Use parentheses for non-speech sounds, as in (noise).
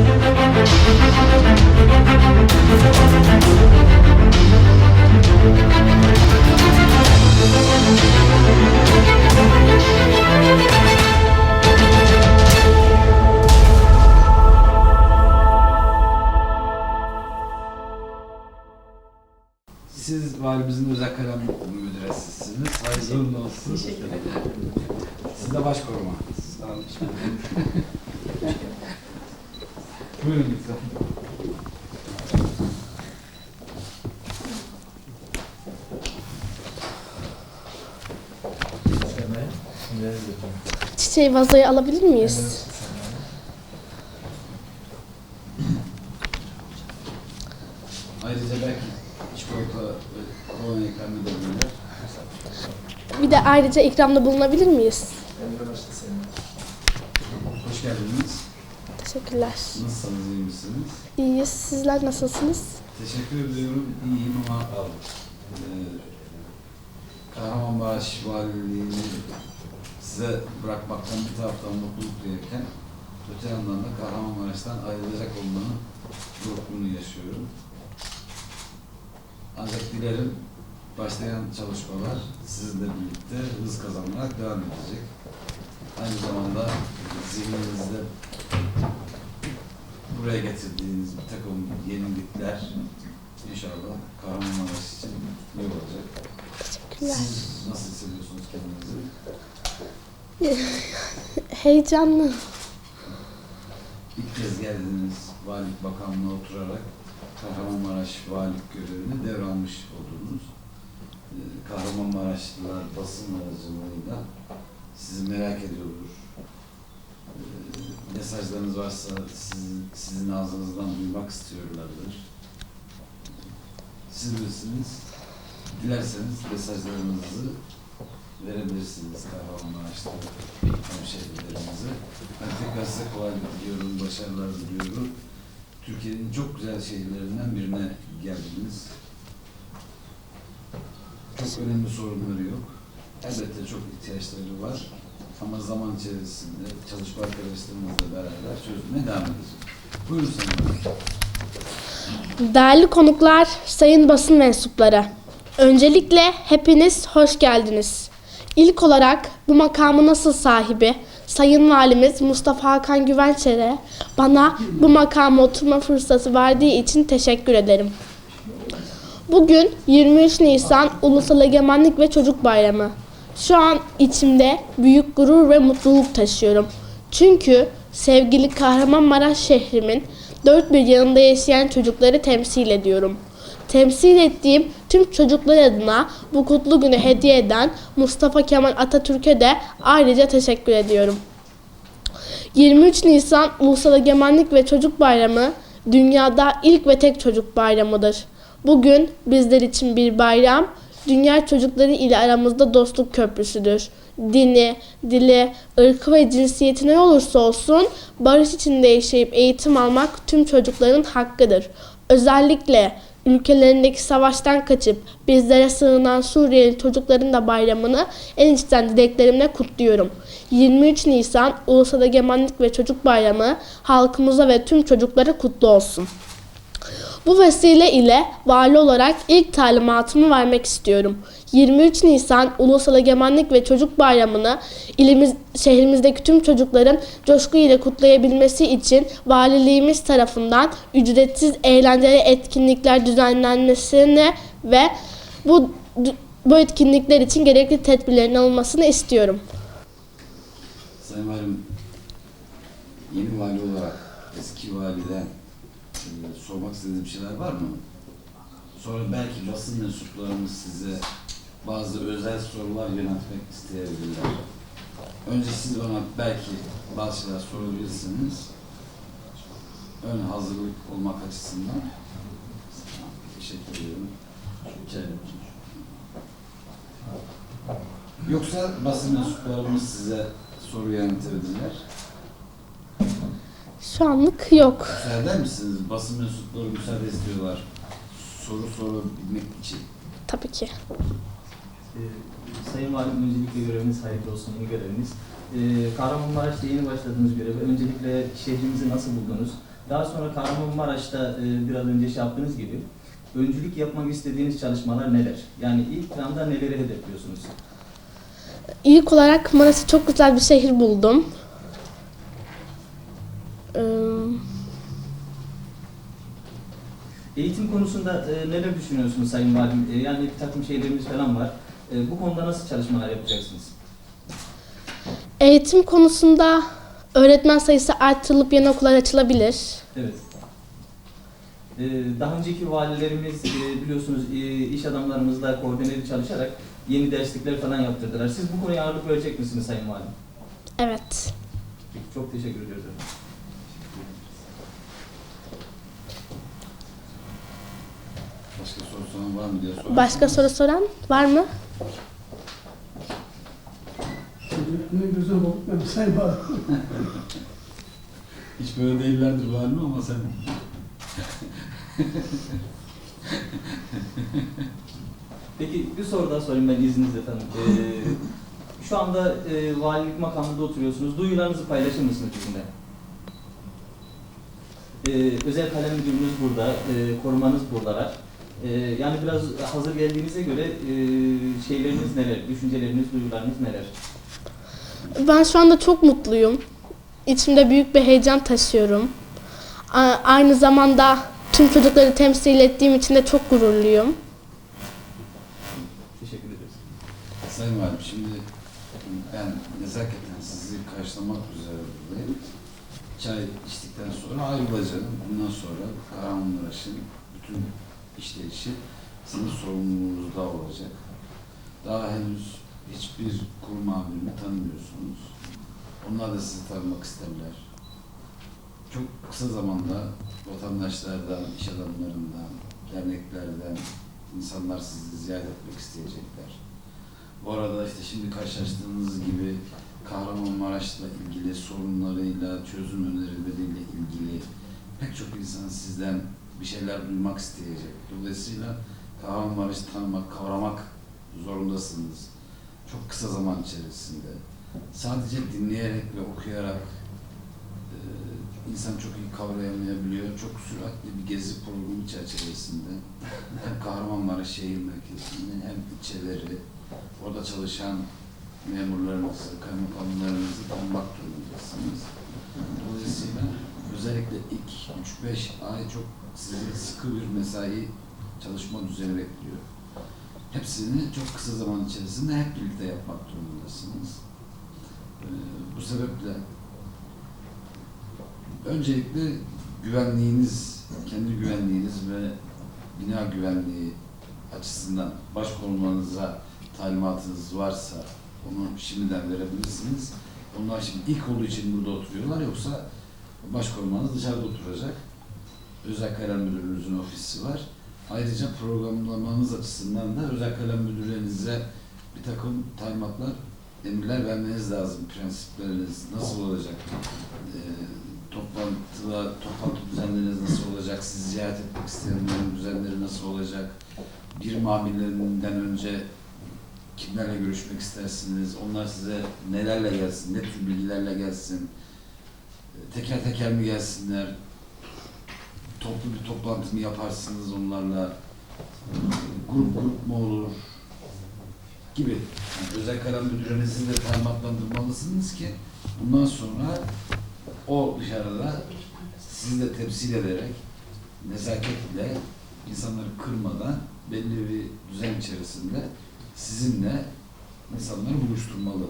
Siz valimizin özel kalem müdüresisiniz. Hayırlı olsun. Teşekkür ederim. Siz de başkoruma. Sağ olun. (laughs) Buyurun lütfen. Çiçeği vazoya alabilir miyiz? Ayrıca belki çikolata ve kolonya ikram edebilirler. Bir de ayrıca ikramda bulunabilir miyiz? Hoş geldiniz. Teşekkürler. Nasılsınız, iyi misiniz? İyiyiz. Sizler nasılsınız? Teşekkür ediyorum. İyiyim ama e, Kahramanmaraş Valiliğini size bırakmaktan bir taraftan mutluluk duyarken öte yandan da Kahramanmaraş'tan ayrılacak olmanın yorgunluğunu yaşıyorum. Ancak dilerim başlayan çalışmalar sizinle birlikte hız kazanarak devam edecek. Aynı zamanda zihninizde buraya getirdiğiniz bir takım yenilikler inşallah Kahramanmaraş için iyi olacak. Siz nasıl hissediyorsunuz kendinizi? (laughs) Heyecanlı. İlk kez geldiniz valilik bakanlığına oturarak Kahramanmaraş valilik görevini devralmış oldunuz. Ee, Kahramanmaraşlılar basın aracılığıyla sizi merak ediyordur. Mesajlarınız varsa sizin, sizin ağzınızdan duymak istiyorlardır. Siz bilirsiniz. Dilerseniz mesajlarınızı verebilirsiniz Kahramanmaraş'ta hemşehrilerimize. Ben tekrar size kolaylık diliyorum, başarılar diliyorum. Türkiye'nin çok güzel şehirlerinden birine geldiniz. Çok önemli sorunları yok. Elbette çok ihtiyaçları var. Ama zaman içerisinde çalışma arkadaşlarımızla beraber çözmeye devam edeceğiz. Buyurun Valim. Değerli konuklar, sayın basın mensupları. Öncelikle hepiniz hoş geldiniz. İlk olarak bu makamın asıl sahibi Sayın Valimiz Mustafa Hakan Güvençer'e bana bu makama oturma fırsatı verdiği için teşekkür ederim. Bugün 23 Nisan Ulusal Egemenlik ve Çocuk Bayramı. Şu an içimde büyük gurur ve mutluluk taşıyorum. Çünkü sevgili Kahramanmaraş şehrimin dört bir yanında yaşayan çocukları temsil ediyorum. Temsil ettiğim tüm çocuklar adına bu kutlu günü hediye eden Mustafa Kemal Atatürk'e de ayrıca teşekkür ediyorum. 23 Nisan Ulusal Egemenlik ve Çocuk Bayramı dünyada ilk ve tek çocuk bayramıdır. Bugün bizler için bir bayram, dünya çocukları ile aramızda dostluk köprüsüdür. Dini, dili, ırkı ve cinsiyeti ne olursa olsun barış içinde yaşayıp eğitim almak tüm çocukların hakkıdır. Özellikle ülkelerindeki savaştan kaçıp bizlere sığınan Suriyeli çocukların da bayramını en içten dileklerimle kutluyorum. 23 Nisan Ulusal Egemenlik ve Çocuk Bayramı halkımıza ve tüm çocuklara kutlu olsun. Bu vesile ile vali olarak ilk talimatımı vermek istiyorum. 23 Nisan Ulusal Egemenlik ve Çocuk Bayramı'nı ilimiz, şehrimizdeki tüm çocukların coşku ile kutlayabilmesi için valiliğimiz tarafından ücretsiz eğlenceli etkinlikler düzenlenmesini ve bu bu etkinlikler için gerekli tedbirlerin alınmasını istiyorum. Sayın Valim, yeni vali olarak eski validen sormak istediğiniz bir şeyler var mı? Sonra belki basın mensuplarımız size bazı özel sorular yöneltmek isteyebilirler. Önce siz bana belki bazı şeyler sorabilirsiniz. Ön hazırlık olmak açısından. Teşekkür ediyorum. Yoksa basın mensuplarımız size soru yöneltebilirler. Şu anlık yok. Müsaade eder misiniz? Basın mensupları müsaade istiyorlar. Soru sorabilmek için. Tabii ki. Ee, Sayın Valim öncelikle göreviniz hayırlı olsun, iyi göreviniz. Ee, Kahramanmaraş'ta yeni başladığınız göreve öncelikle şehrimizi nasıl buldunuz? Daha sonra Kahramanmaraş'ta e, biraz önce şey yaptığınız gibi öncülük yapmak istediğiniz çalışmalar neler? Yani ilk planda neleri hedefliyorsunuz? İlk olarak Maraş'ı çok güzel bir şehir buldum. Ee, Eğitim konusunda e, neler düşünüyorsunuz Sayın Valim? E, yani bir takım şeylerimiz falan var. E, bu konuda nasıl çalışmalar yapacaksınız? Eğitim konusunda öğretmen sayısı artırılıp yeni okullar açılabilir. Evet. E, daha önceki valilerimiz e, biliyorsunuz e, iş adamlarımızla koordineli çalışarak yeni derslikler falan yaptırdılar. Siz bu konuya ağırlık verecek misiniz Sayın Valim? Evet. Peki, Çok teşekkür ediyoruz. efendim. Başka soru soran var mı diye sorar. Başka soru soran var mı? Ne bakıp ben sayın var. (laughs) Hiç böyle değillerdir var mı ama sen (laughs) Peki bir soru daha sorayım ben izninizle efendim. Ee, (laughs) şu anda e, valilik makamında oturuyorsunuz. Duyularınızı paylaşır mısınız bizimle? Ee, özel kalem müdürünüz burada, e, korumanız buradalar. Ee, yani biraz hazır geldiğinize göre e, şeyleriniz neler, düşünceleriniz, duyularınız neler? Ben şu anda çok mutluyum. İçimde büyük bir heyecan taşıyorum. A- Aynı zamanda tüm çocukları temsil ettiğim için de çok gururluyum. Teşekkür ederiz. Sayın Valim şimdi ben nezaketen sizi karşılamak üzere buradayım. Çay içtikten sonra ayrılacağım. Bundan sonra Kahramanmaraş'ın bütün işleyişi sizin sorumluluğunuzda olacak. Daha henüz hiçbir kurum amirini tanımıyorsunuz. Onlar da sizi tanımak isterler. Çok kısa zamanda vatandaşlardan, iş adamlarından, derneklerden insanlar sizi ziyaret etmek isteyecekler. Bu arada işte şimdi karşılaştığınız gibi Kahramanmaraş'la ilgili sorunlarıyla, çözüm önerileriyle ilgili pek çok insan sizden bir şeyler duymak isteyecek. Dolayısıyla Kahramanmaraş'ı tanımak, kavramak zorundasınız. Çok kısa zaman içerisinde. Sadece dinleyerek ve okuyarak e, insan çok iyi kavrayamayabiliyor. Çok süratli bir gezi programı çerçevesinde hem Kahramanmaraş şehir merkezini hem ilçeleri, orada çalışan memurlarınızı, kaymakamlarınızı tanımak durumundasınız. Özellikle ilk 3-5 ay çok sizi sıkı bir mesai çalışma düzeni bekliyor. Hepsini çok kısa zaman içerisinde hep birlikte yapmak durumundasınız. Ee, bu sebeple öncelikle güvenliğiniz, kendi güvenliğiniz ve bina güvenliği açısından başkorumanıza talimatınız varsa onu şimdiden verebilirsiniz. Onlar şimdi ilk olduğu için burada oturuyorlar yoksa başkorumanız dışarıda oturacak. Özel kalem müdürünüzün ofisi var. Ayrıca programlamanız açısından da özel kalem müdürlerinize bir takım talimatlar, emirler vermeniz lazım. Prensipleriniz nasıl olacak? Ee, toplantılar, toplantı düzenleriniz nasıl olacak? Sizi ziyaret etmek isteyenlerin düzenleri nasıl olacak? Bir mamillerinden önce kimlerle görüşmek istersiniz? Onlar size nelerle gelsin? Ne tür bilgilerle gelsin? Teker teker mi gelsinler? Toplu bir toplantı mı yaparsınız onlarla? Grup grup mu olur? Gibi. Yani özel kalem müdürünüzü de talimatlandırmalısınız ki bundan sonra o dışarıda sizi de temsil ederek nezaketle insanları kırmadan belli bir düzen içerisinde sizinle insanları buluşturmalı.